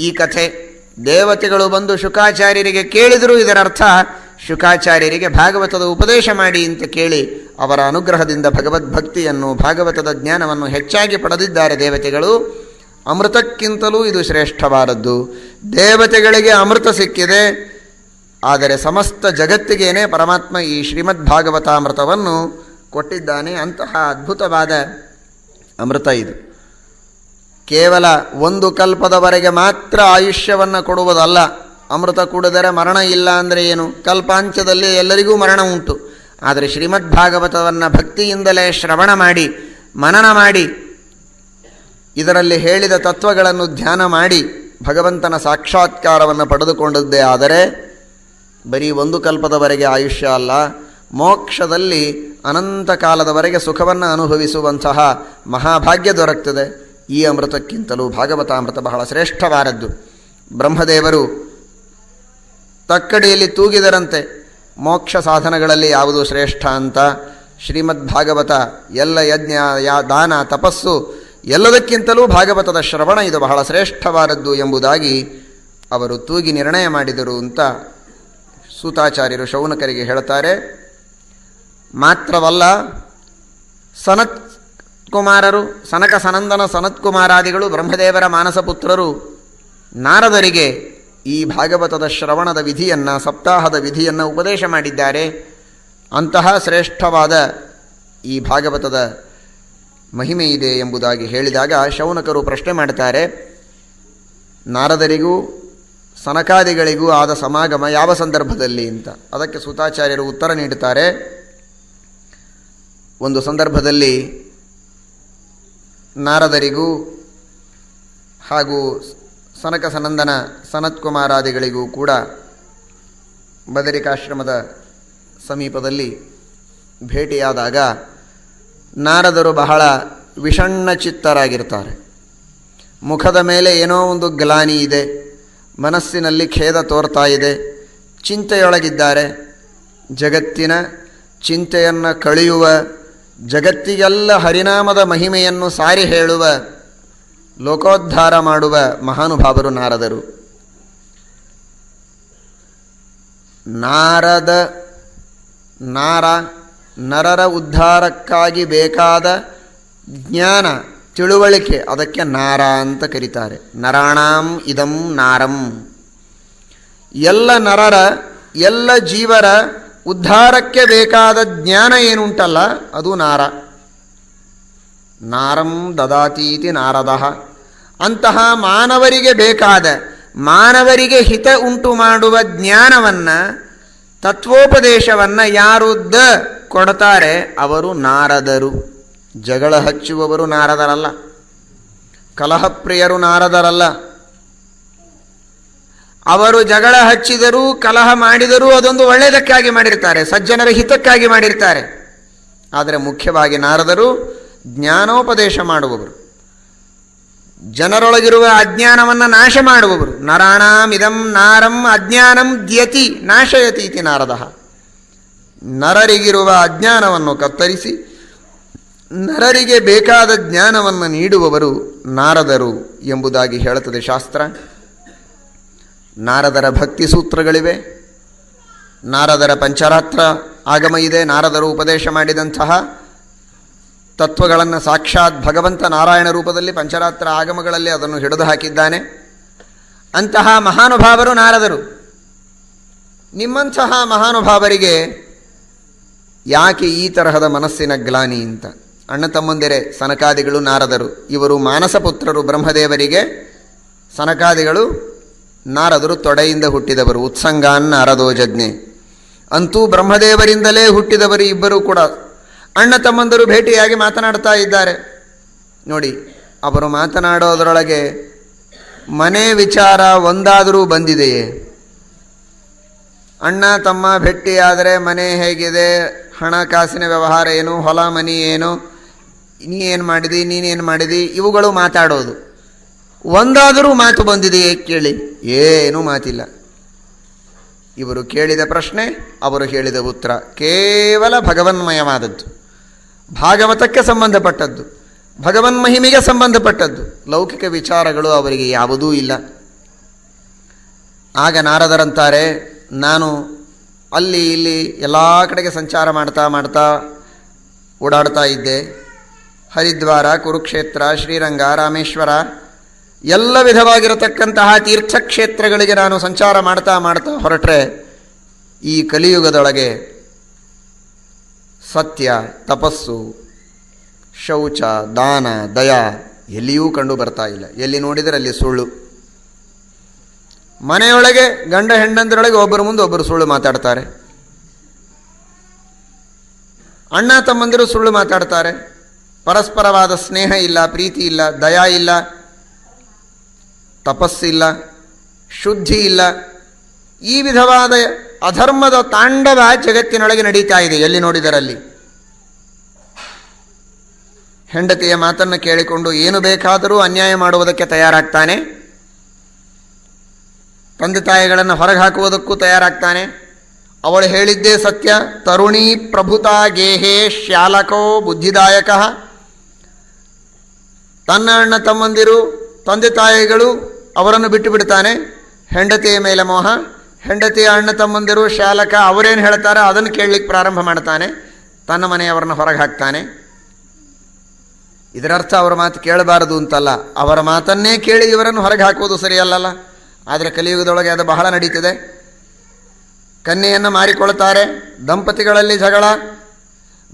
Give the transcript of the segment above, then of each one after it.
ಈ ಕಥೆ ದೇವತೆಗಳು ಬಂದು ಶುಕಾಚಾರ್ಯರಿಗೆ ಕೇಳಿದರೂ ಇದರ ಅರ್ಥ ಶುಕಾಚಾರ್ಯರಿಗೆ ಭಾಗವತದ ಉಪದೇಶ ಮಾಡಿ ಅಂತ ಕೇಳಿ ಅವರ ಅನುಗ್ರಹದಿಂದ ಭಗವದ್ಭಕ್ತಿಯನ್ನು, ಭಾಗವತದ ಜ್ಞಾನವನ್ನು ಹೆಚ್ಚಾಗಿ ಪಡೆದಿದ್ದಾರೆ ದೇವತೆಗಳು. ಅಮೃತಕ್ಕಿಂತಲೂ ಇದು ಶ್ರೇಷ್ಠವಾದದ್ದು. ದೇವತೆಗಳಿಗೆ ಅಮೃತ ಸಿಕ್ಕಿದೆ. ಆದರೆ ಸಮಸ್ತ ಜಗತ್ತಿಗೇನೆ ಪರಮಾತ್ಮ ಈ ಶ್ರೀಮದ್ ಭಾಗವತಾಮೃತವನ್ನು ಕೊಟ್ಟಿದ್ದಾನೆ. ಅಂತಹ ಅದ್ಭುತವಾದ ಅಮೃತ ಇದು. ಕೇವಲ ಒಂದು ಕಲ್ಪದವರೆಗೆ ಮಾತ್ರ ಆಯುಷ್ಯವನ್ನು ಕೊಡುವುದಲ್ಲ. ಅಮೃತ ಕುಡಿದರೆ ಮರಣ ಇಲ್ಲ ಅಂದರೆ ಏನು? ಕಲ್ಪಾಂಚದಲ್ಲಿ ಎಲ್ಲರಿಗೂ ಮರಣ ಉಂಟು. ಆದರೆ ಶ್ರೀಮದ್ ಭಾಗವತವನ್ನು ಭಕ್ತಿಯಿಂದಲೇ ಶ್ರವಣ ಮಾಡಿ, ಮನನ ಮಾಡಿ, ಇದರಲ್ಲಿ ಹೇಳಿದ ತತ್ವಗಳನ್ನು ಧ್ಯಾನ ಮಾಡಿ ಭಗವಂತನ ಸಾಕ್ಷಾತ್ಕಾರವನ್ನು ಪಡೆದುಕೊಂಡದ್ದೇ ಆದರೆ, ಬರೀ ಒಂದು ಕಲ್ಪದವರೆಗೆ ಆಯುಷ್ಯ ಅಲ್ಲ, ಮೋಕ್ಷದಲ್ಲಿ ಅನಂತ ಕಾಲದವರೆಗೆ ಸುಖವನ್ನು ಅನುಭವಿಸುವಂತಹ ಮಹಾಭಾಗ್ಯ ದೊರಕ್ತದೆ. ಈ ಅಮೃತಕ್ಕಿಂತಲೂ ಭಾಗವತಾಮೃತ ಬಹಳ ಶ್ರೇಷ್ಠವಾದದ್ದು. ಬ್ರಹ್ಮದೇವರು ತಕ್ಕಡಿಯಲ್ಲಿ ತೂಗಿದರಂತೆ ಮೋಕ್ಷ ಸಾಧನಗಳಲ್ಲಿ ಯಾವುದು ಶ್ರೇಷ್ಠ ಅಂತ ಶ್ರೀಮದ್ ಭಾಗವತ ಎಲ್ಲ ಯಜ್ಞ, ಯಾ, ದಾನ, ತಪಸ್ಸು ಎಲ್ಲದಕ್ಕಿಂತಲೂ ಭಾಗವತದ ಶ್ರವಣ ಇದು ಬಹಳ ಶ್ರೇಷ್ಠವಾದದ್ದು ಎಂಬುದಾಗಿ ಅವರು ತೂಗಿ ನಿರ್ಣಯ ಮಾಡಿದರು ಅಂತ ಸೂತಾಚಾರ್ಯರು ಶೌನಕರಿಗೆ ಹೇಳ್ತಾರೆ. ಮಾತ್ರವಲ್ಲ, ಸನತ್ ಕುಮಾರರು ಸನಕ ಸನಂದನ ಸನತ್ಕುಮಾರಾದಿಗಳು, ಬ್ರಹ್ಮದೇವರ ಮಾನಸಪುತ್ರರು, ನಾರದರಿಗೆ ಈ ಭಾಗವತದ ಶ್ರವಣದ ವಿಧಿಯನ್ನು, ಸಪ್ತಾಹದ ವಿಧಿಯನ್ನು ಉಪದೇಶ ಮಾಡಿದ್ದಾರೆ. ಅಂತಹ ಶ್ರೇಷ್ಠವಾದ ಈ ಭಾಗವತದ ಮಹಿಮೆ ಇದೆ ಎಂಬುದಾಗಿ ಹೇಳಿದಾಗ ಶೌನಕರು ಪ್ರಶ್ನೆ ಮಾಡ್ತಾರೆ, ನಾರದರಿಗೂ ಸನಕಾದಿಗಳಿಗೂ ಆದ ಸಮಾಗಮ ಯಾವ ಸಂದರ್ಭದಲ್ಲಿ ಅಂತ. ಅದಕ್ಕೆ ಸುತಾಚಾರ್ಯರು ಉತ್ತರ ನೀಡುತ್ತಾರೆ. ಒಂದು ಸಂದರ್ಭದಲ್ಲಿ ನಾರದರಿಗೂ ಹಾಗೂ ಸನಕ ಸನಂದನ ಸನತ್ಕುಮಾರಾದಿಗಳಿಗೂ ಕೂಡ ಬದರಿಕಾಶ್ರಮದ ಸಮೀಪದಲ್ಲಿ ಭೇಟಿಯಾದಾಗ ನಾರದರು ಬಹಳ ವಿಷಣ್ಣ ಚಿತ್ತರಾಗಿರ್ತಾರೆ ಮುಖದ ಮೇಲೆ ಏನೋ ಒಂದು ಗ್ಲಾನಿ ಇದೆ, ಮನಸ್ಸಿನಲ್ಲಿ ಖೇದ ತೋರ್ತಾ ಇದೆ, ಚಿಂತೆಯೊಳಗಿದ್ದಾರೆ, ಜಗತ್ತಿನ ಚಿಂತೆಯನ್ನು ಕಳೆಯುವ ಜಗತ್ತಿಗೆಲ್ಲ ಹರಿನಾಮದ ಮಹಿಮೆಯನ್ನು ಸಾರಿ ಹೇಳುವ, ಲೋಕೋದ್ಧಾರ ಮಾಡುವ ಮಹಾನುಭಾವರು ನಾರದರು. ನಾರದ ನಾರ, ನರರ ಉದ್ಧಾರಕ್ಕಾಗಿ ಬೇಕಾದ ಜ್ಞಾನ, ತಿಳುವಳಿಕೆ ಅದಕ್ಕೆ ನಾರ ಅಂತ ಕರೀತಾರೆ. ನರಾಣಾಂ ಇದಂ ನಾರಂ. ಎಲ್ಲ ನರರ, ಎಲ್ಲ ಜೀವರ ಉದ್ಧಾರಕ್ಕೆ ಬೇಕಾದ ಜ್ಞಾನ ಏನುಂಟಲ್ಲ, ಅದು ನಾರ. ನಾರಂ ದದಾತೀತಿ ನಾರದ. ಅಂತಹ ಮಾನವರಿಗೆ ಬೇಕಾದ, ಮಾನವರಿಗೆ ಹಿತ ಉಂಟು ಮಾಡುವ ಜ್ಞಾನವನ್ನು, ತತ್ವೋಪದೇಶವನ್ನು ಯಾರು ದ ಕೊಡ್ತಾರೆ, ಅವರು ನಾರದರು. ಜಗಳ ಹಚ್ಚುವವರು ನಾರದರಲ್ಲ. ಕಲಹಪ್ರಿಯರು ನಾರದರಲ್ಲ. ಅವರು ಜಗಳ ಹಚ್ಚಿದರೂ, ಕಲಹ ಮಾಡಿದರೂ ಅದೊಂದು ಒಳ್ಳೆಯದಕ್ಕಾಗಿ ಮಾಡಿರ್ತಾರೆ, ಸಜ್ಜನರ ಹಿತಕ್ಕಾಗಿ ಮಾಡಿರ್ತಾರೆ. ಆದರೆ ಮುಖ್ಯವಾಗಿ ನಾರದರು ಜ್ಞಾನೋಪದೇಶ ಮಾಡುವವರು. ಜನರೊಳಗಿರುವ ಅಜ್ಞಾನವನ್ನು ನಾಶ ಮಾಡುವವರು. ನರಾಣಾಂ ಇದಂ ನಾರಂ ಅಜ್ಞಾನಂ ದ್ಯತಿ ನಾಶಯತಿ ಇತಿ ನಾರದ. ನರರಿಗಿರುವ ಅಜ್ಞಾನವನ್ನು ಕತ್ತರಿಸಿ, ನರರಿಗೆ ಬೇಕಾದ ಜ್ಞಾನವನ್ನು ನೀಡುವವರು ನಾರದರು ಎಂಬುದಾಗಿ ಹೇಳುತ್ತದೆ ಶಾಸ್ತ್ರ. ನಾರದರ ಭಕ್ತಿ ಸೂತ್ರಗಳಿವೆ. ನಾರದರ ಪಂಚರಾತ್ರ ಆಗಮ ಇದೆ. ನಾರದರು ಉಪದೇಶ ಮಾಡಿದಂತಹ ತತ್ವಗಳನ್ನು ಸಾಕ್ಷಾತ್ ಭಗವಂತ ನಾರಾಯಣ ರೂಪದಲ್ಲಿ ಪಂಚರಾತ್ರ ಆಗಮಗಳಲ್ಲಿ ಅದನ್ನು ಹಿಡಿದು ಹಾಕಿದ್ದಾನೆ. ಅಂತಹ ಮಹಾನುಭಾವರು ನಾರದರು. ನಿಮ್ಮಂತಹ ಮಹಾನುಭಾವರಿಗೆ ಯಾಕೆ ಈ ತರಹದ ಮನಸ್ಸಿನ ಗ್ಲಾನಿ ಅಂತ? ಅಣ್ಣ ತಮ್ಮಂದಿರೆ, ಸನಕಾದಿಗಳು ನಾರದರು. ಇವರು ಮಾನಸಪುತ್ರರು, ಬ್ರಹ್ಮದೇವರಿಗೆ ಸನಕಾದಿಗಳು ನಾರದರು ತೊಡೆಯಿಂದ ಹುಟ್ಟಿದವರು, ಉತ್ಸಂಗಾನ್ ನಾರದೋಜಜ್ಞೆ ಅಂತೂ ಬ್ರಹ್ಮದೇವರಿಂದಲೇ ಹುಟ್ಟಿದವರು ಇಬ್ಬರೂ ಕೂಡ. ಅಣ್ಣ ತಮ್ಮಂದರು ಭೇಟಿಯಾಗಿ ಮಾತನಾಡ್ತಾ ಇದ್ದಾರೆ. ನೋಡಿ, ಅವರು ಮಾತನಾಡೋದರೊಳಗೆ ಮನೆ ವಿಚಾರ ಒಂದಾದರೂ ಬಂದಿದೆಯೇ? ಅಣ್ಣ ತಮ್ಮ ಭೇಟಿಯಾದರೆ ಮನೆ ಹೇಗಿದೆ? ಹಣಕಾಸಿನ ವ್ಯವಹಾರ ಏನು? ಹೊಲ, ಮನಿ ಏನು? ನೀ ಏನು ಮಾಡಿದಿ? ನೀನೇನು ಮಾಡಿದಿ? ಇವುಗಳು ಮಾತಾಡೋದು. ಒಂದಾದರೂ ಮಾತು ಬಂದಿದೆಯೇ ಕೇಳಿ? ಏನೂ ಮಾತಿಲ್ಲ. ಇವರು ಕೇಳಿದ ಪ್ರಶ್ನೆ, ಅವರು ಹೇಳಿದ ಉತ್ತರ ಕೇವಲ ಭಗವನ್ಮಯವಾದದ್ದು. ಭಾಗವತಕ್ಕೆ ಸಂಬಂಧಪಟ್ಟದ್ದು ಭಗವನ್ ಮಹಿಮೆಗೆ ಸಂಬಂಧಪಟ್ಟದ್ದು. ಲೌಕಿಕ ವಿಚಾರಗಳು ಅವರಿಗೆ ಯಾವುದೂ ಇಲ್ಲ. ಆಗ ನಾರದರಂತಾರೆ, ನಾನು ಅಲ್ಲಿ ಇಲ್ಲಿ ಎಲ್ಲ ಕಡೆಗೆ ಸಂಚಾರ ಮಾಡ್ತಾ ಮಾಡ್ತಾ ಓಡಾಡ್ತಾ ಇದ್ದೆ. ಹರಿದ್ವಾರ, ಕುರುಕ್ಷೇತ್ರ, ಶ್ರೀರಂಗ, ರಾಮೇಶ್ವರ ಎಲ್ಲ ವಿಧವಾಗಿರತಕ್ಕಂತಹ ತೀರ್ಥಕ್ಷೇತ್ರಗಳಿಗೆ ನಾನು ಸಂಚಾರ ಮಾಡ್ತಾ ಮಾಡ್ತಾ ಹೊರಟ್ರೆ ಈ ಕಲಿಯುಗದೊಳಗೆ ಸತ್ಯ, ತಪಸ್ಸು, ಶೌಚ, ದಾನ, ದಯಾ ಎಲ್ಲಿಯೂ ಕಂಡು ಬರ್ತಾ ಇಲ್ಲ. ಎಲ್ಲಿ ನೋಡಿದರೆ ಅಲ್ಲಿ ಸುಳ್ಳು. ಮನೆಯೊಳಗೆ ಗಂಡ ಹೆಂಡಂದರೊಳಗೆ ಒಬ್ಬರ ಮುಂದೆ ಒಬ್ಬರು ಸುಳ್ಳು ಮಾತಾಡ್ತಾರೆ. ಅಣ್ಣ ತಮ್ಮಂದಿರು ಸುಳ್ಳು ಮಾತಾಡ್ತಾರೆ. ಪರಸ್ಪರವಾದ ಸ್ನೇಹ ಇಲ್ಲ, ಪ್ರೀತಿ ಇಲ್ಲ, ದಯಾ ಇಲ್ಲ. ತಪಸ್ಸಿಲ್ಲ ಶುದ್ಧಿ ಇಲ್ಲ ಈ ವಿಧವಾದ ಅಧರ್ಮದ ತಾಂಡವ ಜಗತ್ತಿನೊಳಗೆ ನಡೀತಾ ಇದೆ, ಎಲ್ಲಿ ನೋಡಿದರಲ್ಲಿ? ಹೆಂಡತಿಯ ಮಾತನ್ನು ಕೇಳಿಕೊಂಡು ಏನು ಬೇಕಾದರೂ ಅನ್ಯಾಯ ಮಾಡುವುದಕ್ಕೆ ತಯಾರಾಗ್ತಾನೆ? ತಂದೆ ತಾಯಿಗಳನ್ನು ಹೊರಗೆ ಹಾಕುವುದಕ್ಕೂ ತಯಾರಾಗ್ತಾನೆ? ಅವಳು ಹೇಳಿದ್ದೇ ಸತ್ಯ, ತರುಣಿ ಪ್ರಭುತ ಗೇಹೇ ಶ್ಯಾಲಕೋ ಬುದ್ಧಿದಾಯಕ. ತನ್ನ ಅಣ್ಣ ತಮ್ಮಂದಿರು ತಂದೆ ತಾಯಿಗಳು ಅವರನ್ನು ಬಿಟ್ಟು ಬಿಡ್ತಾನೆ ಹೆಂಡತಿಯ ಮೇಲೆ ಮೋಹ. ಹೆಂಡತಿಯ ಅಣ್ಣ ತಮ್ಮಂದಿರು ಶಾಲಕ ಅವರೇನು ಹೇಳ್ತಾರೋ ಅದನ್ನು ಕೇಳಲಿಕ್ಕೆ ಪ್ರಾರಂಭ ಮಾಡ್ತಾನೆ. ತನ್ನ ಮನೆಯವರನ್ನು ಹೊರಗೆ ಹಾಕ್ತಾನೆ. ಇದರರ್ಥ ಅವರ ಮಾತು ಕೇಳಬಾರದು ಅಂತಲ್ಲ. ಅವರ ಮಾತನ್ನೇ ಕೇಳಿ ಇವರನ್ನು ಹೊರಗೆ ಹಾಕುವುದು ಸರಿಯಲ್ಲಲ್ಲ. ಆದರೆ ಕಲಿಯುಗದೊಳಗೆ ಅದು ಬಹಳ ನಡೀತಿದೆ. ಕನ್ಯೆಯನ್ನು ಮಾರಿಕೊಳ್ತಾರೆ ದಂಪತಿಗಳಲ್ಲಿ ಜಗಳ.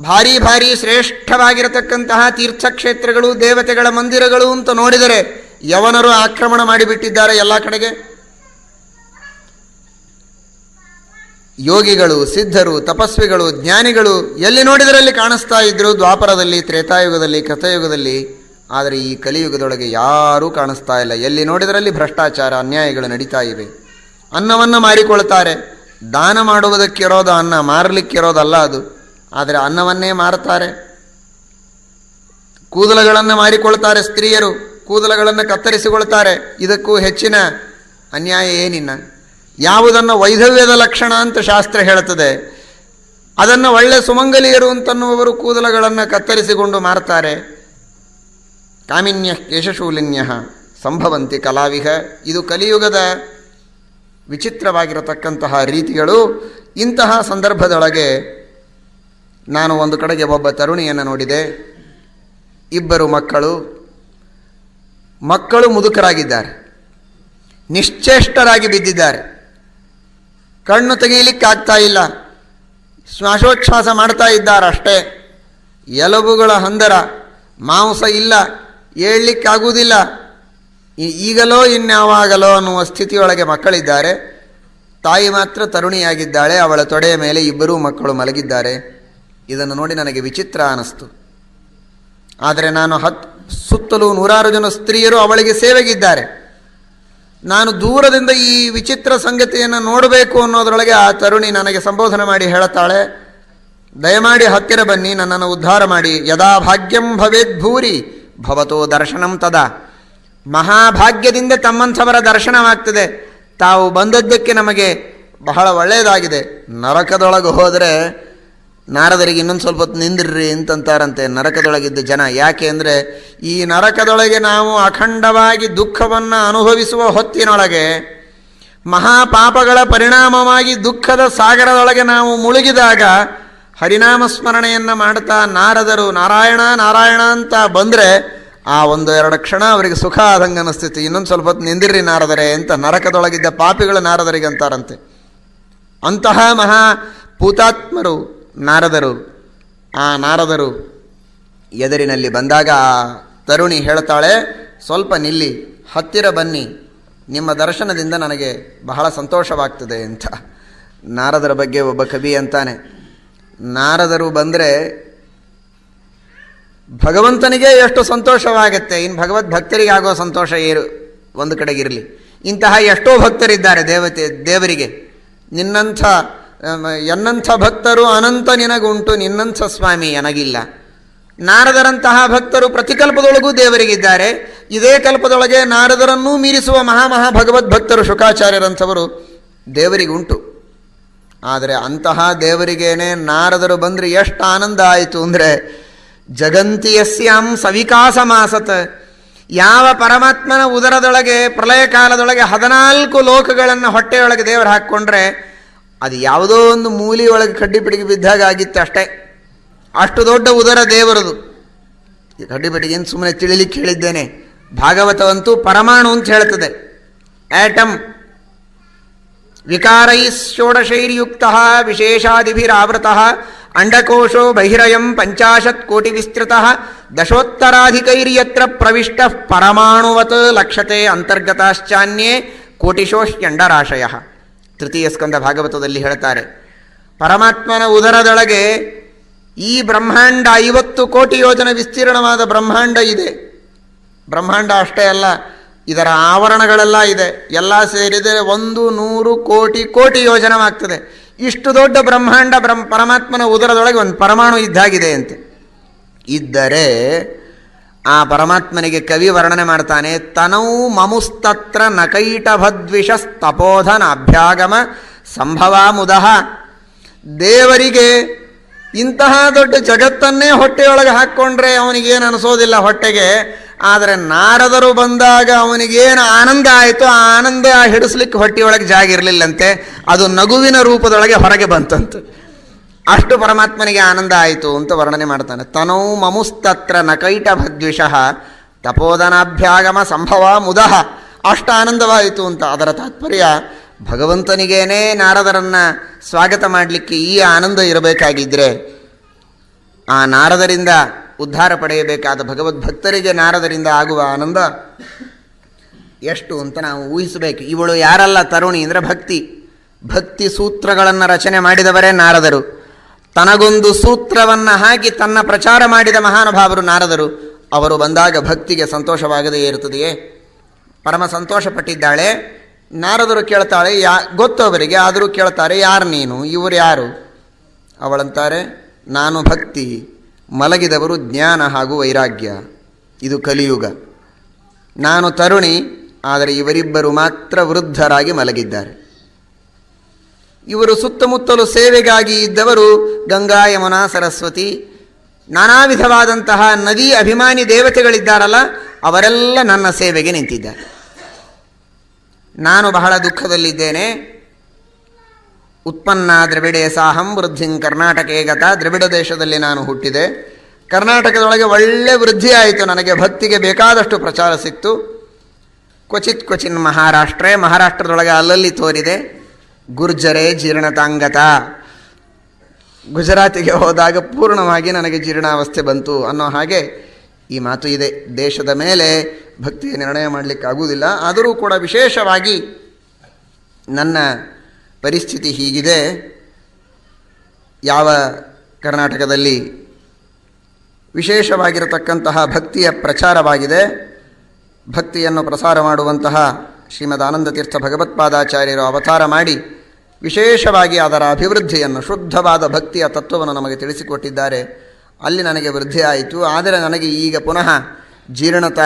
ಭಾರಿ ಭಾರಿ ಶ್ರೇಷ್ಠವಾಗಿರತಕ್ಕಂತಹ ತೀರ್ಥಕ್ಷೇತ್ರಗಳು, ದೇವತೆಗಳ ಮಂದಿರಗಳು ಅಂತ ನೋಡಿದರೆ ಯವನರು ಆಕ್ರಮಣ ಮಾಡಿಬಿಟ್ಟಿದ್ದಾರೆ ಎಲ್ಲ ಕಡೆಗೆ. ಯೋಗಿಗಳು, ಸಿದ್ಧರು, ತಪಸ್ವಿಗಳು, ಜ್ಞಾನಿಗಳು ಎಲ್ಲಿ ನೋಡಿದರಲ್ಲಿ ಕಾಣಿಸ್ತಾ ಇದ್ರು? ದ್ವಾಪರದಲ್ಲಿ, ತ್ರೇತಾಯುಗದಲ್ಲಿ ಕೃತಯುಗದಲ್ಲಿ ಆದರೆ ಈ ಕಲಿಯುಗದೊಳಗೆ ಯಾರೂ ಕಾಣಿಸ್ತಾ ಇಲ್ಲ. ಎಲ್ಲಿ ನೋಡಿದರಲ್ಲಿ ಭ್ರಷ್ಟಾಚಾರ, ಅನ್ಯಾಯಗಳು ನಡೀತಾ ಇವೆ. ಅನ್ನವನ್ನು ಮಾರಿಕೊಳ್ತಾರೆ. ದಾನ ಮಾಡುವುದಕ್ಕಿರೋದು ಅನ್ನ, ಮಾರಲಿಕ್ಕಿರೋದಲ್ಲ ಅದು. ಆದರೆ ಅನ್ನವನ್ನೇ ಮಾರುತ್ತಾರೆ ಕೂದಲುಗಳನ್ನು ಮಾರಿಕೊಳ್ತಾರೆ ಸ್ತ್ರೀಯರು. ಕೂದಲುಗಳನ್ನು ಕತ್ತರಿಸಿಕೊಳ್ತಾರೆ. ಇದಕ್ಕೂ ಹೆಚ್ಚಿನ ಅನ್ಯಾಯ ಏನಿನ್ನ? ಯಾವುದನ್ನು ವೈಧವ್ಯದ ಲಕ್ಷಣ ಅಂತ ಶಾಸ್ತ್ರ ಹೇಳುತ್ತದೆ. ಅದನ್ನು ಒಳ್ಳೆ ಸುಮಂಗಲಿಯರು ಅಂತನ್ನುವರು ಕೂದಲಗಳನ್ನು ಕತ್ತರಿಸಿಕೊಂಡು ಮಾರ್ತಾರೆ. ಕಾಮಿನ್ಯ ಕೇಶಶೂಲಿನ್ಯ ಸಂಭವಂತಿ ಕಲಾವಿಹ. ಇದು ಕಲಿಯುಗದ ವಿಚಿತ್ರವಾಗಿರತಕ್ಕಂತಹ ರೀತಿಗಳು. ಇಂತಹ ಸಂದರ್ಭದೊಳಗೆ ನಾನು ಒಂದು ಕಡೆಗೆ ಒಬ್ಬ ತರುಣಿಯನ್ನು ನೋಡಿದೆ. ಇಬ್ಬರು ಮಕ್ಕಳು ಮಕ್ಕಳು ಮುದುಕರಾಗಿದ್ದಾರೆ. ನಿಶ್ಚೇಷ್ಟರಾಗಿ ಬಿದ್ದಿದ್ದಾರೆ. ಕಣ್ಣು ತೆಗೆಯಲಿಕ್ಕಾಗ್ತಾ ಇಲ್ಲ. ಶ್ವಾಸೋಚ್ಛ್ವಾಸ ಮಾಡ್ತಾ ಇದ್ದಾರಷ್ಟೇ ಎಲುಬುಗಳ ಹಂದರ, ಮಾಂಸ ಇಲ್ಲ, ಏಳಲಿಕ್ಕಾಗುವುದಿಲ್ಲ. ಈ- ಈಗಲೋ ಇನ್ಯಾವಾಗಲೋ ಅನ್ನುವ ಸ್ಥಿತಿಯೊಳಗೆ ಮಕ್ಕಳಿದ್ದಾರೆ. ತಾಯಿ ಮಾತ್ರ ತರುಣಿಯಾಗಿದ್ದಾಳೆ, ಅವಳ ತೊಡೆಯ ಮೇಲೆ ಇಬ್ಬರೂ ಮಕ್ಕಳು ಮಲಗಿದ್ದಾರೆ. ಇದನ್ನು ನೋಡಿ ನನಗೆ ವಿಚಿತ್ರ ಅನ್ನಿಸ್ತು ಆದರೆ ನಾನು ಹತ್ ಸುತ್ತಲೂ ನೂರಾರು ಜನ ಸ್ತ್ರೀಯರು ಅವಳಿಗೆ ಸೇವೆಗಿದ್ದಾರೆ. ನಾನು ದೂರದಿಂದ ಈ ವಿಚಿತ್ರ ಸಂಗತಿಯನ್ನು ನೋಡಬೇಕು ಅನ್ನೋದರೊಳಗೆ ಆ ತರುಣಿ ನನಗೆ ಸಂಬೋಧನೆ ಮಾಡಿ ಹೇಳುತ್ತಾಳೆ, ದಯಮಾಡಿ ಹತ್ತಿರ ಬನ್ನಿ, ನನ್ನನ್ನು ಉದ್ಧಾರ ಮಾಡಿ. ಯದಾ ಭಾಗ್ಯಂ ಭವೇದ್ ಭೂರಿ, ಭವತೋ ದರ್ಶನಂ ತದ. ಮಹಾಭಾಗ್ಯದಿಂದ ತಮ್ಮಂಥವರ ದರ್ಶನವಾಗ್ತದೆ. ತಾವು ಬಂದದ್ದಕ್ಕೆ ನಮಗೆ ಬಹಳ ಒಳ್ಳೆಯದಾಗಿದೆ. ನರಕದೊಳಗೆ ಹೋದರೆ ನಾರದರಿಗೆ ಇನ್ನೊಂದು ಸ್ವಲ್ಪ ಹೊತ್ತು ನಿಂದಿರ್ರಿ ಅಂತಂತಾರಂತೆ ನರಕದೊಳಗಿದ್ದ ಜನ. ಯಾಕೆ ಅಂದರೆ ಈ ನರಕದೊಳಗೆ ನಾವು ಅಖಂಡವಾಗಿ ದುಃಖವನ್ನು ಅನುಭವಿಸುವ ಹೊತ್ತಿನೊಳಗೆ ಮಹಾಪಾಪಗಳ ಪರಿಣಾಮವಾಗಿ ದುಃಖದ ಸಾಗರದೊಳಗೆ ನಾವು ಮುಳುಗಿದಾಗ ಹರಿನಾಮ ಸ್ಮರಣೆಯನ್ನು ಮಾಡ್ತಾ ನಾರದರು ನಾರಾಯಣ ನಾರಾಯಣ ಅಂತ ಬಂದರೆ ಆ ಒಂದು ಎರಡು ಕ್ಷಣ ಅವರಿಗೆ ಸುಖ ಆದಂಗೆ ಅನ್ನಿಸ್ತಿತ್ತು. ಇನ್ನೊಂದು ಸ್ವಲ್ಪ ಹೊತ್ತು ನಿಂದಿರ್ರಿ ನಾರದರೆ ಅಂತ ನರಕದೊಳಗಿದ್ದ ಪಾಪಿಗಳು ನಾರದರಿಗೆ ಅಂತಾರಂತೆ. ಅಂತಹ ಮಹಾ ಪೂತಾತ್ಮರು ನಾರದರು. ಆ ನಾರದರು ಎದುರಿನಲ್ಲಿ ಬಂದಾಗ ಆ ತರುಣಿ ಹೇಳ್ತಾಳೆ, ಸ್ವಲ್ಪ ನಿಲ್ಲಿ, ಹತ್ತಿರ ಬನ್ನಿ. ನಿಮ್ಮ ದರ್ಶನದಿಂದ ನನಗೆ ಬಹಳ ಸಂತೋಷವಾಗ್ತದೆ ಅಂತ. ನಾರದರ ಬಗ್ಗೆ ಒಬ್ಬ ಕವಿ ಅಂತಾನೆ. ನಾರದರು ಬಂದರೆ, ಭಗವಂತನಿಗೆ ಎಷ್ಟು ಸಂತೋಷವಾಗುತ್ತೆ? ಇನ್ನು ಭಗವದ್ ಭಕ್ತರಿಗೆ ಆಗೋ ಸಂತೋಷ ಏರು, ಒಂದು ಕಡೆಗಿರಲಿ. ಇಂತಹ ಎಷ್ಟೋ ಭಕ್ತರಿದ್ದಾರೆ ದೇವತೆ, ದೇವರಿಗೆ. ನಿನ್ನಂಥ ಎನ್ನಂಥ ಭಕ್ತರು ಅನಂತ ನಿನಗುಂಟು, ನಿನ್ನಂಥ ಸ್ವಾಮಿ ನನಗಿಲ್ಲ. ನಾರದರಂತಹ ಭಕ್ತರು ಪ್ರತಿಕಲ್ಪದೊಳಗೂ ದೇವರಿಗಿದ್ದಾರೆ. ಇದೇ ಕಲ್ಪದೊಳಗೆ ನಾರದರನ್ನೂ ಮೀರಿಸುವ ಮಹಾಮಹಾ ಭಗವದ್ ಭಕ್ತರು ಶುಕಾಚಾರ್ಯರಂಥವರು ದೇವರಿಗುಂಟು. ಆದರೆ ಅಂತಹ ದೇವರಿಗೇನೆ ನಾರದರು ಬಂದರೆ ಎಷ್ಟು ಆನಂದ ಆಯಿತು ಅಂದರೆ, ಜಗಂತಿಯಸ್ಯಾಂ ಸವಿಕಾಸ ಮಾಸತ್ ಯಾವ ಪರಮಾತ್ಮನ ಉದರದೊಳಗೆ, ಪ್ರಳಯ ಕಾಲದೊಳಗೆ ಹದಿನಾಲ್ಕು ಲೋಕಗಳನ್ನು ಹೊಟ್ಟೆಯೊಳಗೆ ದೇವರು ಹಾಕ್ಕೊಂಡ್ರೆ ಅದು ಯಾವುದೋ ಒಂದು ಮೂಲಿಯೊಳಗೆ ಕಡ್ಡಿ ಪಿಡಿಗೆ ಬಿದ್ದಾಗ ಆಗಿತ್ತು ಅಷ್ಟೇ. ಅಷ್ಟು ದೊಡ್ಡ ಉದರ ದೇವರದು. ಈ ಕಡ್ಡಿ ಪಿಡಿಗೆಯನ್ನು ಸುಮ್ಮನೆ ತಿಳಿಲಿಕ್ಕೆ ಹೇಳಿದ್ದೇನೆ ಭಾಗವತವಂತೂ ಪರಮಾಣು ಅಂತ ಹೇಳ್ತದೆ. ಆಟಮ್ ವಿಕಾರೈ ಷೋಡಶೈರ್ಯುಕ್ತ ವಿಶೇಷಾದಿಭಿರಾವೃತ ಅಂಡಕೋಶೋ ಬಹಿರಯಂ ಪಂಚಾಶತ್ ಕೋಟಿ ವಿಸ್ತೃತ ದಶೋತ್ತರಾಧಿಕೈರ್ಯತ್ರ ಪ್ರವಿಷ್ಟ ಪರಮಾಣುವತ್ ಲಕ್ಷತೆ ಅಂತರ್ಗತಾಶ್ಚಾನ್ಯೇ ಕೋಟಿಶೋಷ್ಯಂಡರಾಶಯ. ತೃತೀಯ ಸ್ಕಂದ ಭಾಗವತದಲ್ಲಿ ಹೇಳ್ತಾರೆ, ಪರಮಾತ್ಮನ ಉದರದೊಳಗೆ ಈ ಬ್ರಹ್ಮಾಂಡ ಐವತ್ತು ಕೋಟಿ ಯೋಜನೆ ವಿಸ್ತೀರ್ಣವಾದ ಬ್ರಹ್ಮಾಂಡ ಇದೆ. ಬ್ರಹ್ಮಾಂಡ ಅಷ್ಟೇ ಅಲ್ಲ, ಇದರ ಆವರಣಗಳೆಲ್ಲ ಇದೆ. ಎಲ್ಲ ಸೇರಿದರೆ ಒಂದು ನೂರು ಕೋಟಿ ಕೋಟಿ ಯೋಜನವಾಗ್ತದೆ. ಇಷ್ಟು ದೊಡ್ಡ ಬ್ರಹ್ಮಾಂಡ ಬ್ರಹ್ಮ ಪರಮಾತ್ಮನ ಉದರದೊಳಗೆ ಒಂದು ಪರಮಾಣು ಇದ್ದಾಗಿದೆ ಅಂತೆ. ಇದ್ದರೆ ಆ ಪರಮಾತ್ಮನಿಗೆ ಕವಿ ವರ್ಣನೆ ಮಾಡ್ತಾನೆ, ತನೌ ಮಮುಸ್ತತ್ರ ನಕೈಟಭದ್ವಿಷ ಅಭ್ಯಾಗಮ ಅಭ್ಯಾಗಮ ಮುದಹ ದೇವರಿಗೆ ಇಂತಹ ದೊಡ್ಡ ಜಗತ್ತನ್ನೇ ಹೊಟ್ಟೆಯೊಳಗೆ ಹಾಕ್ಕೊಂಡ್ರೆ ಅವನಿಗೇನು ಅನಿಸೋದಿಲ್ಲ ಹೊಟ್ಟೆಗೆ, ಆದರೆ ನಾರದರು ಬಂದಾಗ ಅವನಿಗೇನು ಆನಂದ ಆಯಿತು, ಆ ಆನಂದ ಹಿಡಿಸ್ಲಿಕ್ಕೆ ಹೊಟ್ಟೆಯೊಳಗೆ ಜಾಗ ಇರಲಿಲ್ಲಂತೆ, ಅದು ನಗುವಿನ ರೂಪದೊಳಗೆ ಹೊರಗೆ ಬಂತಂತೆ. ಅಷ್ಟು ಪರಮಾತ್ಮನಿಗೆ ಆನಂದ ಆಯಿತು ಅಂತ ವರ್ಣನೆ ಮಾಡ್ತಾನೆ. ತನೌ ಮಮುಸ್ತತ್ರ ನಕೈಟ ಭದ್ವಿಷಃ ತಪೋದನಾಭ್ಯಾಗಮ ಸಂಭವ ಮುದಃ. ಅಷ್ಟು ಆನಂದವಾಯಿತು ಅಂತ. ಅದರ ತಾತ್ಪರ್ಯ ಭಗವಂತನಿಗೇನೇ ನಾರದರನ್ನು ಸ್ವಾಗತ ಮಾಡಲಿಕ್ಕೆ ಈ ಆನಂದ ಇರಬೇಕಾಗಿದ್ದರೆ ಆ ನಾರದರಿಂದ ಉದ್ಧಾರ ಪಡೆಯಬೇಕಾದ ಭಗವದ್ಭಕ್ತರಿಗೆ ನಾರದರಿಂದ ಆಗುವ ಆನಂದ ಎಷ್ಟು ಅಂತ ನಾವು ಊಹಿಸಬೇಕು. ಇವಳು ಯಾರಲ್ಲ ತರುಣಿ ಅಂದರೆ ಭಕ್ತಿ. ಭಕ್ತಿ ಸೂತ್ರಗಳನ್ನು ರಚನೆ ಮಾಡಿದವರೇ ನಾರದರು. ತನಗೊಂದು ಸೂತ್ರವನ್ನು ಹಾಕಿ ತನ್ನ ಪ್ರಚಾರ ಮಾಡಿದ ಮಹಾನುಭಾವರು ನಾರದರು. ಅವರು ಬಂದಾಗ ಭಕ್ತಿಗೆ ಸಂತೋಷವಾಗದೇ ಇರುತ್ತದೆಯೇ? ಪರಮ ಸಂತೋಷಪಟ್ಟಿದ್ದಾಳೆ. ನಾರದರು ಕೇಳ್ತಾಳೆ, ಯಾ, ಗೊತ್ತು ಅವರಿಗೆ, ಆದರೂ ಕೇಳ್ತಾರೆ, ಯಾರು ನೀನು? ಇವರು ಯಾರು? ಅವಳಂತಾರೆ, ನಾನು ಭಕ್ತಿ, ಮಲಗಿದವರು ಜ್ಞಾನ ಹಾಗೂ ವೈರಾಗ್ಯ. ಇದು ಕಲಿಯುಗ. ನಾನು ತರುಣಿ, ಆದರೆ ಇವರಿಬ್ಬರು ಮಾತ್ರ ವೃದ್ಧರಾಗಿ ಮಲಗಿದ್ದಾರೆ. ಇವರು ಸುತ್ತಮುತ್ತಲು ಸೇವೆಗಾಗಿ ಇದ್ದವರು ಗಂಗಾ, ಯಮುನಾ, ಸರಸ್ವತಿ. ನಾನಾ ವಿಧವಾದಂತಹ ನದಿ ಅಭಿಮಾನಿ ದೇವತೆಗಳಿದ್ದಾರಲ್ಲ, ಅವರೆಲ್ಲ ನನ್ನ ಸೇವೆಗೆ ನಿಂತಿದ್ದಾರೆ. ನಾನು ಬಹಳ ದುಃಖದಲ್ಲಿದ್ದೇನೆ. ಉತ್ಪನ್ನ ದ್ರವಿಡೆ ಸಾಹಂ ವೃದ್ಧಿಂ ಕರ್ನಾಟಕೇ ಗತ ದ್ರವಿಡ ದೇಶದಲ್ಲಿ ನಾನು ಹುಟ್ಟಿದೆ. ಕರ್ನಾಟಕದೊಳಗೆ ಒಳ್ಳೆ ವೃದ್ಧಿ ಆಯಿತು, ನನಗೆ ಭಕ್ತಿಗೆ ಬೇಕಾದಷ್ಟು ಪ್ರಚಾರ ಸಿಕ್ತು. ಕ್ವಚಿತ್ ಕ್ವಚಿನ್ ಮಹಾರಾಷ್ಟ್ರೇ, ಮಹಾರಾಷ್ಟ್ರದೊಳಗೆ ಅಲ್ಲಲ್ಲಿ ತೋರಿದೆ. ಗುರ್ಜರೆ ಜೀರ್ಣತಾಂಗತ. ಗುಜರಾತಿಗೆ ಹೋದಾಗ ಪೂರ್ಣವಾಗಿ ನನಗೆ ಜೀರ್ಣಾವಸ್ಥೆ ಬಂತು ಅನ್ನೋ ಹಾಗೆ ಈ ಮಾತು ಇದೆ. ದೇಶದ ಮೇಲೆ ಭಕ್ತಿಯ ನಿರ್ಣಯ ಮಾಡಲಿಕ್ಕಾಗುವುದಿಲ್ಲ. ಆದರೂ ಕೂಡ ವಿಶೇಷವಾಗಿ ನನ್ನ ಪರಿಸ್ಥಿತಿ ಹೀಗಿದೆ. ಯಾವ ಕರ್ನಾಟಕದಲ್ಲಿ ವಿಶೇಷವಾಗಿರತಕ್ಕಂತಹ ಭಕ್ತಿಯ ಪ್ರಚಾರವಾಗಿದೆ. ಭಕ್ತಿಯನ್ನು ಪ್ರಸಾರ ಮಾಡುವಂತಹ ಶ್ರೀಮದ್ ಆನಂದತೀರ್ಥ ಭಗವತ್ಪಾದಾಚಾರ್ಯರು ಅವತಾರ ಮಾಡಿ ವಿಶೇಷವಾಗಿ ಅದರ ಅಭಿವೃದ್ಧಿಯನ್ನು ಶುದ್ಧವಾದ ಭಕ್ತಿಯ ತತ್ವವನ್ನು ನಮಗೆ ತಿಳಿಸಿಕೊಟ್ಟಿದ್ದಾರೆ. ಅಲ್ಲಿ ನನಗೆ ವೃದ್ಧಿ ಆಯಿತು. ಆದರೆ ನನಗೆ ಈಗ ಪುನಃ ಜೀರ್ಣತ,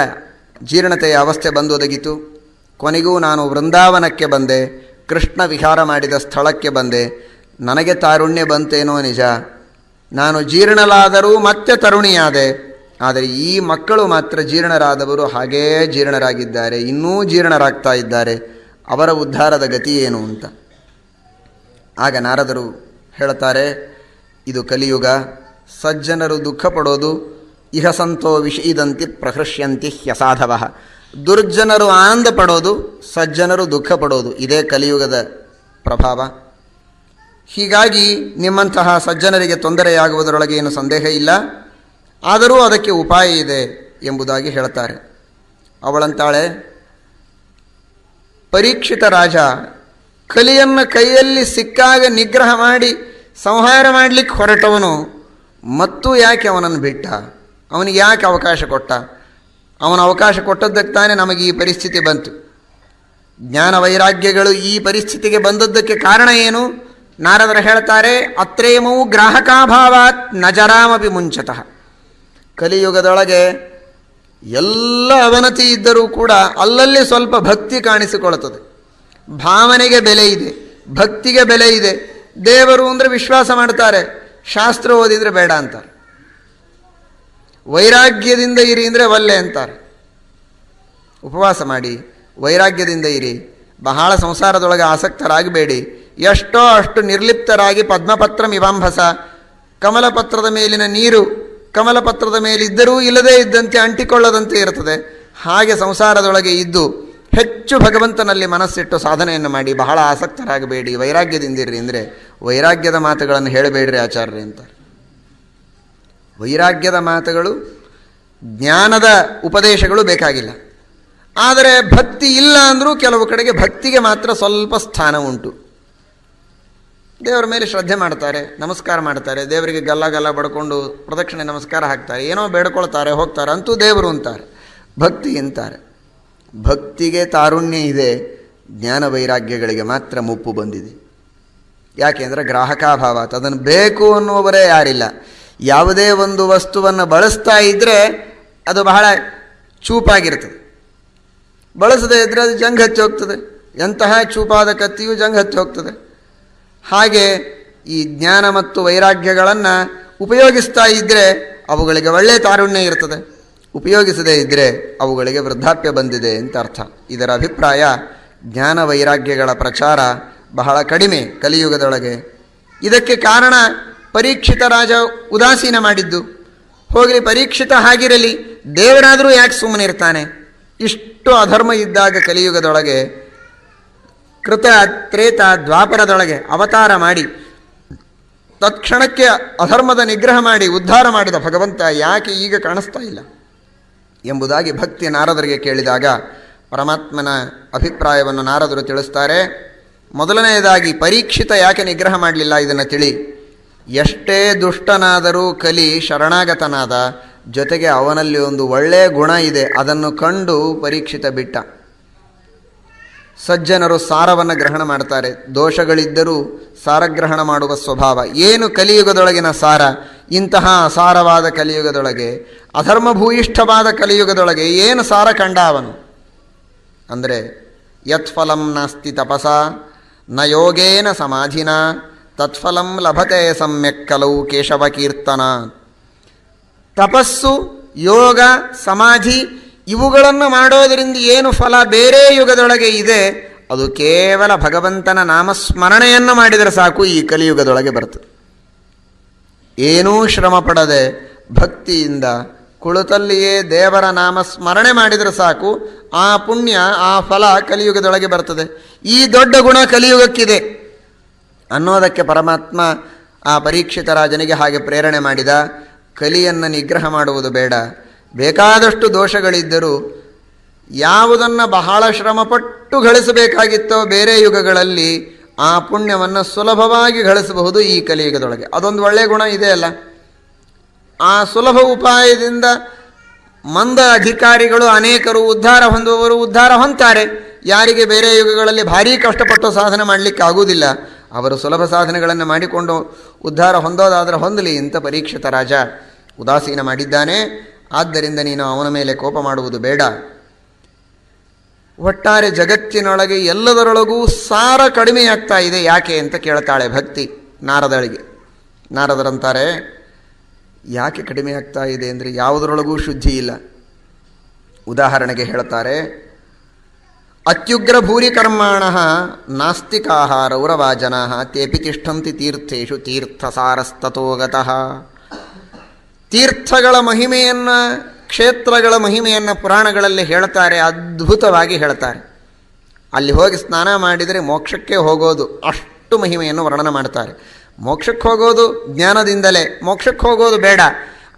ಜೀರ್ಣತೆಯ ಅವಸ್ಥೆ ಬಂದು ಒದಗಿತು ಕೊನೆಗೂ ನಾನು ವೃಂದಾವನಕ್ಕೆ ಬಂದೆ. ಕೃಷ್ಣ ವಿಹಾರ ಮಾಡಿದ ಸ್ಥಳಕ್ಕೆ ಬಂದೆ. ನನಗೆ ತಾರುಣ್ಯ ಬಂತೇನೋ ನಿಜ. ನಾನು ಜೀರ್ಣಲಾದರೂ ಮತ್ತೆ ತರುಣಿಯಾದೆ. ಆದರೆ ಈ ಮಕ್ಕಳು ಮಾತ್ರ ಜೀರ್ಣರಾದವರು, ಹಾಗೇ ಜೀರ್ಣರಾಗಿದ್ದಾರೆ, ಇನ್ನೂ ಜೀರ್ಣರಾಗ್ತಾ ಇದ್ದಾರೆ. ಅವರ ಉದ್ಧಾರದ ಗತಿ ಏನು ಅಂತ? ಆಗ ನಾರದರು ಹೇಳ್ತಾರೆ ಇದು ಕಲಿಯುಗ, ಸಜ್ಜನರು ದುಃಖ ಪಡೋದು ಇಹ ಸಂತೋ ವಿಷೀದಂತಿ ಪ್ರಹೃಷ್ಯಂತಿ ಹ್ಯಸಾಧವ. ದುರ್ಜನರು ಆನಂದ ಪಡೋದು, ಸಜ್ಜನರು ದುಃಖ ಪಡೋದು ಇದೇ ಕಲಿಯುಗದ ಪ್ರಭಾವ. ಹೀಗಾಗಿ ನಿಮ್ಮಂತಹ ಸಜ್ಜನರಿಗೆ ತೊಂದರೆಯಾಗುವುದರೊಳಗೆ ಏನು ಸಂದೇಹ ಇಲ್ಲ? ಆದರೂ ಅದಕ್ಕೆ ಉಪಾಯ ಇದೆ ಎಂಬುದಾಗಿ ಹೇಳ್ತಾರೆ. ಅವಳಂತಾಳೆ, ಪರೀಕ್ಷಿತ ರಾಜ, ಕಲಿಯನ್ನು ಕೈಯಲ್ಲಿ ಸಿಕ್ಕಾಗ ನಿಗ್ರಹ ಮಾಡಿ ಸಂಹಾರ ಮಾಡಲಿಕ್ಕೆ ಹೊರಟವನು, ಮತ್ತು ಯಾಕೆ ಅವನನ್ನು ಬಿಟ್ಟ? ಅವನಿಗೆ ಯಾಕೆ ಅವಕಾಶ ಕೊಟ್ಟ? ಅವನ ಅವಕಾಶ ಕೊಟ್ಟದ್ದಕ್ಕೆ ತಾನೇ ನಮಗೆ ಈ ಪರಿಸ್ಥಿತಿ ಬಂತು. ಜ್ಞಾನ ವೈರಾಗ್ಯಗಳು ಈ ಪರಿಸ್ಥಿತಿಗೆ ಬಂದದ್ದಕ್ಕೆ ಕಾರಣ ಏನು? ನಾರದರು ಹೇಳ್ತಾರೆ ಅತ್ರೇಮವು ಗ್ರಾಹಕಾಭಾವಾತ್ ನಜರಾಮಪಿ ಮುಂಚತಃ. ಕಲಿಯುಗದೊಳಗೆ ಎಲ್ಲ ಅವನತಿ ಇದ್ದರೂ ಕೂಡ ಅಲ್ಲಲ್ಲಿ ಸ್ವಲ್ಪ ಭಕ್ತಿ ಕಾಣಿಸಿಕೊಳ್ಳುತ್ತದೆ. ಭಾವನೆಗೆ ಬೆಲೆ ಇದೆ, ಭಕ್ತಿಗೆ ಬೆಲೆ ಇದೆ. ದೇವರು ಅಂದರೆ ವಿಶ್ವಾಸ ಮಾಡ್ತಾರೆ, ಶಾಸ್ತ್ರ ಓದಿದರೆ ಬೇಡ ಅಂತಾರೆ. ವೈರಾಗ್ಯದಿಂದ ಇರಿ ಅಂದರೆ ಒಲ್ಲೆ ಅಂತಾರೆ. ಉಪವಾಸ ಮಾಡಿ, ವೈರಾಗ್ಯದಿಂದ ಇರಿ. ಬಹಳ ಸಂಸಾರದೊಳಗೆ ಆಸಕ್ತರಾಗಬೇಡಿ. ಎಷ್ಟೋ ಅಷ್ಟು ನಿರ್ಲಿಪ್ತರಾಗಿ ಪದ್ಮಪತ್ರ ಮಿವಾಂಭಸ ಕಮಲಪತ್ರದ ಮೇಲಿನ ನೀರು ಕಮಲಪತ್ರದ ಮೇಲಿದ್ದರೂ ಇಲ್ಲದೇ ಇದ್ದಂತೆ ಅಂಟಿಕೊಳ್ಳದಂತೆ ಇರುತ್ತದೆ. ಹಾಗೆ ಸಂಸಾರದೊಳಗೆ ಇದ್ದು ಹೆಚ್ಚು ಭಗವಂತನಲ್ಲಿ ಮನಸ್ಸಿಟ್ಟು ಸಾಧನೆಯನ್ನು ಮಾಡಿ ಬಹಳ ಆಸಕ್ತರಾಗಬೇಡಿ. ವೈರಾಗ್ಯದಿಂದಿರ್ರಿ ಅಂದರೆ ವೈರಾಗ್ಯದ ಮಾತುಗಳನ್ನು ಹೇಳಬೇಡ್ರಿ ಆಚಾರ್ಯರೇ ಅಂತಾರೆ ವೈರಾಗ್ಯದ ಮಾತುಗಳು, ಜ್ಞಾನದ ಉಪದೇಶಗಳು ಬೇಕಾಗಿಲ್ಲ. ಆದರೆ ಭಕ್ತಿ ಇಲ್ಲ ಅಂದರೂ ಕೆಲವು ಕಡೆಗೆ ಭಕ್ತಿಗೆ ಮಾತ್ರ ಸ್ವಲ್ಪ ಸ್ಥಾನ ಉಂಟು ದೇವರ ಮೇಲೆ ಶ್ರದ್ಧೆ ಮಾಡ್ತಾರೆ, ನಮಸ್ಕಾರ ಮಾಡ್ತಾರೆ, ದೇವರಿಗೆ ಗಲ್ಲ ಗಲ್ಲ ಬಡ್ಕೊಂಡು ಪ್ರದಕ್ಷಿಣೆ ನಮಸ್ಕಾರ ಹಾಕ್ತಾರೆ, ಏನೋ ಬೇಡ್ಕೊಳ್ತಾರೆ, ಹೋಗ್ತಾರೆ, ಅಂತೂ ದೇವರು ಅಂತಾರೆ, ಭಕ್ತಿ ಅಂತಾರೆ. ಭಕ್ತಿಗೆ ತಾರುಣ್ಯ ಇದೆ, ಜ್ಞಾನ ವೈರಾಗ್ಯಗಳಿಗೆ ಮಾತ್ರ ಮುಪ್ಪು ಬಂದಿದೆ. ಯಾಕೆಂದರೆ ಗ್ರಾಹಕಾಭಾವ, ಅದನ್ನು ಬೇಕು ಅನ್ನುವವರೇ ಯಾರಿಲ್ಲ. ಯಾವುದೇ ಒಂದು ವಸ್ತುವನ್ನು ಬಳಸ್ತಾ ಇದ್ದರೆ ಅದು ಬಹಳ ಚೂಪಾಗಿರ್ತದೆ. ಬಳಸದೇ ಇದ್ದರೆ ಅದು ಜಂಗ್ ಹಚ್ಚಿ ಹೋಗ್ತದೆ. ಎಂತಹ ಚೂಪಾದ ಕತ್ತಿಯು ಜಂಗ್ ಹಚ್ಚಿ ಹೋಗ್ತದೆ. ಹಾಗೆ ಈ ಜ್ಞಾನ ಮತ್ತು ವೈರಾಗ್ಯಗಳನ್ನು ಉಪಯೋಗಿಸ್ತಾ ಇದ್ದರೆ ಅವುಗಳಿಗೆ ಒಳ್ಳೆಯ ತಾರುಣ್ಯ ಇರ್ತದೆ. ಉಪಯೋಗಿಸದೇ ಇದ್ದರೆ ಅವುಗಳಿಗೆ ವೃದ್ಧಾಪ್ಯ ಬಂದಿದೆ ಅಂತ ಅರ್ಥ. ಇದರ ಅಭಿಪ್ರಾಯ ಜ್ಞಾನ ವೈರಾಗ್ಯಗಳ ಪ್ರಚಾರ ಬಹಳ ಕಡಿಮೆ ಕಲಿಯುಗದೊಳಗೆ. ಇದಕ್ಕೆ ಕಾರಣ ಪರೀಕ್ಷಿತ ರಾಜ ಉದಾಸೀನ ಮಾಡಿದ್ದು. ಹೋಗಲಿ ಪರೀಕ್ಷಿತ ಹಾಗಿರಲಿ ದೇವರಾದರೂ ಯಾಕೆ ಸುಮ್ಮನಿರ್ತಾನೆ? ಇಷ್ಟು ಅಧರ್ಮ ಇದ್ದಾಗ ಕಲಿಯುಗದೊಳಗೆ ಕೃತ ತ್ರೇತ ದ್ವಾಪರದೊಳಗೆ ಅವತಾರ ಮಾಡಿ, ತತ್ಕ್ಷಣಕ್ಕೆ ಅಧರ್ಮದ ನಿಗ್ರಹ ಮಾಡಿ, ಉದ್ಧಾರ ಮಾಡಿದ ಭಗವಂತ ಯಾಕೆ ಈಗ ಕಾಣಿಸ್ತಾ ಇಲ್ಲ? ಎಂಬುದಾಗಿ ಭಕ್ತಿ ನಾರದರಿಗೆ ಕೇಳಿದಾಗ ಪರಮಾತ್ಮನ ಅಭಿಪ್ರಾಯವನ್ನು ನಾರದರು ತಿಳಿಸ್ತಾರೆ. ಮೊದಲನೆಯದಾಗಿ ಪರೀಕ್ಷಿತ ಯಾಕೆ ನಿಗ್ರಹ ಮಾಡಲಿಲ್ಲ ಇದನ್ನು ತಿಳಿ. ಎಷ್ಟೇ ದುಷ್ಟನಾದರೂ ಕಲಿ ಶರಣಾಗತನಾದ ಜೊತೆಗೆ ಅವನಲ್ಲಿ ಒಂದು ಒಳ್ಳೆಯ ಗುಣ ಇದೆ, ಅದನ್ನು ಕಂಡು ಪರೀಕ್ಷಿತ ಬಿಟ್ಟ. ಸಜ್ಜನರು ಸಾರವನ್ನು ಗ್ರಹಣ ಮಾಡ್ತಾರೆ. ದೋಷಗಳಿದ್ದರೂ ಸಾರಗ್ರಹಣ ಮಾಡುವ ಸ್ವಭಾವ. ಏನು ಕಲಿಯುಗದೊಳಗಿನ ಸಾರ? ಇಂತಹ ಅಸಾರವಾದ ಕಲಿಯುಗದೊಳಗೆ, ಅಧರ್ಮಭೂಯಿಷ್ಠವಾದ ಕಲಿಯುಗದೊಳಗೆ ಏನು ಸಾರ ಕಂಡ ಅವನು? ಅಂದರೆ, ಯತ್ಫಲಂ ನಾಸ್ತಿ ತಪಸ, ನ ಯೋಗೇನ ಸಮಾಧಿನ, ತತ್ಫಲಂ ಲಭತೆ ಸಮ್ಯಕ್ ಕಲವು ಕೇಶವ ಕೀರ್ತನ ತಪಸ್ಸು ಯೋಗ ಸಮಾಧಿ ಇವುಗಳನ್ನು ಮಾಡೋದರಿಂದ ಏನು ಫಲ? ಬೇರೆ ಯುಗದೊಳಗೆ ಇದೆ. ಅದು ಕೇವಲ ಭಗವಂತನ ನಾಮಸ್ಮರಣೆಯನ್ನು ಮಾಡಿದರೆ ಸಾಕು, ಈ ಕಲಿಯುಗದೊಳಗೆ ಬರ್ತದೆ. ಏನೂ ಶ್ರಮ ಪಡದೆ ಭಕ್ತಿಯಿಂದ ಕುಳಿತಲ್ಲಿಯೇ ದೇವರ ನಾಮ ಸ್ಮರಣೆ ಮಾಡಿದರೆ ಸಾಕು, ಆ ಪುಣ್ಯ, ಆ ಫಲ ಕಲಿಯುಗದೊಳಗೆ ಬರ್ತದೆ. ಈ ದೊಡ್ಡ ಗುಣ ಕಲಿಯುಗಕ್ಕಿದೆ. ಅನ್ನೋದಕ್ಕೆ ಪರಮಾತ್ಮ ಆ ಪರೀಕ್ಷಿತ ರಾಜನಿಗೆ ಹಾಗೆ ಪ್ರೇರಣೆ ಮಾಡಿದ, ಕಲಿಯನ್ನು ನಿಗ್ರಹ ಮಾಡುವುದು ಬೇಡ. ಬೇಕಾದಷ್ಟು ದೋಷಗಳಿದ್ದರೂ ಯಾವುದನ್ನು ಬಹಳ ಶ್ರಮಪಟ್ಟು ಗಳಿಸಬೇಕಾಗಿತ್ತೋ ಬೇರೆ ಯುಗಗಳಲ್ಲಿ ಆ ಪುಣ್ಯವನ್ನು ಸುಲಭವಾಗಿ ಗಳಿಸಬಹುದು ಈ ಕಲಿಯುಗದೊಳಗೆ. ಅದೊಂದು ಒಳ್ಳೆಯ ಗುಣ ಇದೆ ಅಲ್ಲ. ಆ ಸುಲಭ ಉಪಾಯದಿಂದ ಮಂದ ಅಧಿಕಾರಿಗಳು ಅನೇಕರು ಉದ್ಧಾರ ಹೊಂದುವವರು ಉದ್ಧಾರ ಹೊಂತಾರೆ ಯಾರಿಗೆ ಬೇರೆ ಯುಗಗಳಲ್ಲಿ ಭಾರೀ ಕಷ್ಟಪಟ್ಟು ಸಾಧನೆ ಮಾಡಲಿಕ್ಕೆ ಆಗುವುದಿಲ್ಲ. ಅವರು ಸುಲಭ ಸಾಧನೆಗಳನ್ನು ಮಾಡಿಕೊಂಡು ಉದ್ಧಾರ ಹೊಂದೋದಾದರೆ ಹೊಂದಲಿ ಇಂಥ ಪರೀಕ್ಷಿತ ರಾಜ ಉದಾಸೀನ ಮಾಡಿದ್ದಾನೆ. ಆದ್ದರಿಂದ ನೀನು ಅವನ ಮೇಲೆ ಕೋಪ ಮಾಡುವುದು ಬೇಡ. ಒಟ್ಟಾರೆ ಜಗತ್ತಿನೊಳಗೆ ಎಲ್ಲದರೊಳಗೂ ಸಾರ ಕಡಿಮೆಯಾಗ್ತಾ ಇದೆ ಯಾಕೆ ಅಂತ ಕೇಳ್ತಾಳೆ ಭಕ್ತಿ ನಾರದಳಿಗೆ. ನಾರದರಂತಾರೆ, ಯಾಕೆ ಕಡಿಮೆ ಆಗ್ತಾ ಇದೆ ಅಂದರೆ ಯಾವುದರೊಳಗೂ ಶುದ್ಧಿ ಇಲ್ಲ. ಉದಾಹರಣೆಗೆ ಹೇಳ್ತಾರೆ ಅತ್ಯುಗ್ರ ಭೂರಿ ಕರ್ಮಾಣ ರೌರವಾ ಜನಾ ತೇಪಿ ತಿಷ್ಠಂತಿ ತೀರ್ಥೇಶು ತೀರ್ಥಸಾರಸ್ತತೋಗತಃ ತೀರ್ಥಗಳ ಮಹಿಮೆಯನ್ನು, ಕ್ಷೇತ್ರಗಳ ಮಹಿಮೆಯನ್ನು ಪುರಾಣಗಳಲ್ಲಿ ಹೇಳ್ತಾರೆ, ಅದ್ಭುತವಾಗಿ ಹೇಳ್ತಾರೆ. ಅಲ್ಲಿ ಹೋಗಿ ಸ್ನಾನ ಮಾಡಿದರೆ ಮೋಕ್ಷಕ್ಕೆ ಹೋಗೋದು ಅಷ್ಟು ಮಹಿಮೆಯನ್ನು ವರ್ಣನ ಮಾಡ್ತಾರೆ. ಮೋಕ್ಷಕ್ಕೆ ಹೋಗೋದು ಜ್ಞಾನದಿಂದಲೇ, ಮೋಕ್ಷಕ್ಕೆ ಹೋಗೋದು ಬೇಡ.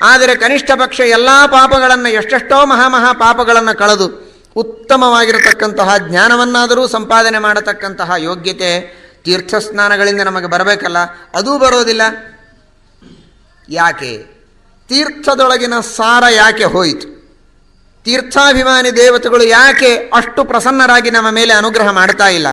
ಆದರೆ ಕನಿಷ್ಠ ಪಕ್ಷ ಎಲ್ಲ ಪಾಪಗಳನ್ನು, ಎಷ್ಟೆಷ್ಟೋ ಮಹಾಮಹಾ ಪಾಪಗಳನ್ನು ಕಳೆದು ಉತ್ತಮವಾಗಿರತಕ್ಕಂತಹ ಜ್ಞಾನವನ್ನಾದರೂ ಸಂಪಾದನೆ ಮಾಡತಕ್ಕಂತಹ ಯೋಗ್ಯತೆ ತೀರ್ಥ ಸ್ನಾನಗಳಿಂದ ನಮಗೆ ಬರಬೇಕಲ್ಲ, ಅದೂ ಬರೋದಿಲ್ಲ. ಯಾಕೆ? ತೀರ್ಥದೊಳಗಿನ ಸಾರ ಯಾಕೆ ಹೋಯಿತು? ತೀರ್ಥಾಭಿಮಾನಿ ದೇವತೆಗಳು ಯಾಕೆ ಅಷ್ಟು ಪ್ರಸನ್ನರಾಗಿ ನಮ್ಮ ಮೇಲೆ ಅನುಗ್ರಹ ಮಾಡ್ತಾ ಇಲ್ಲ?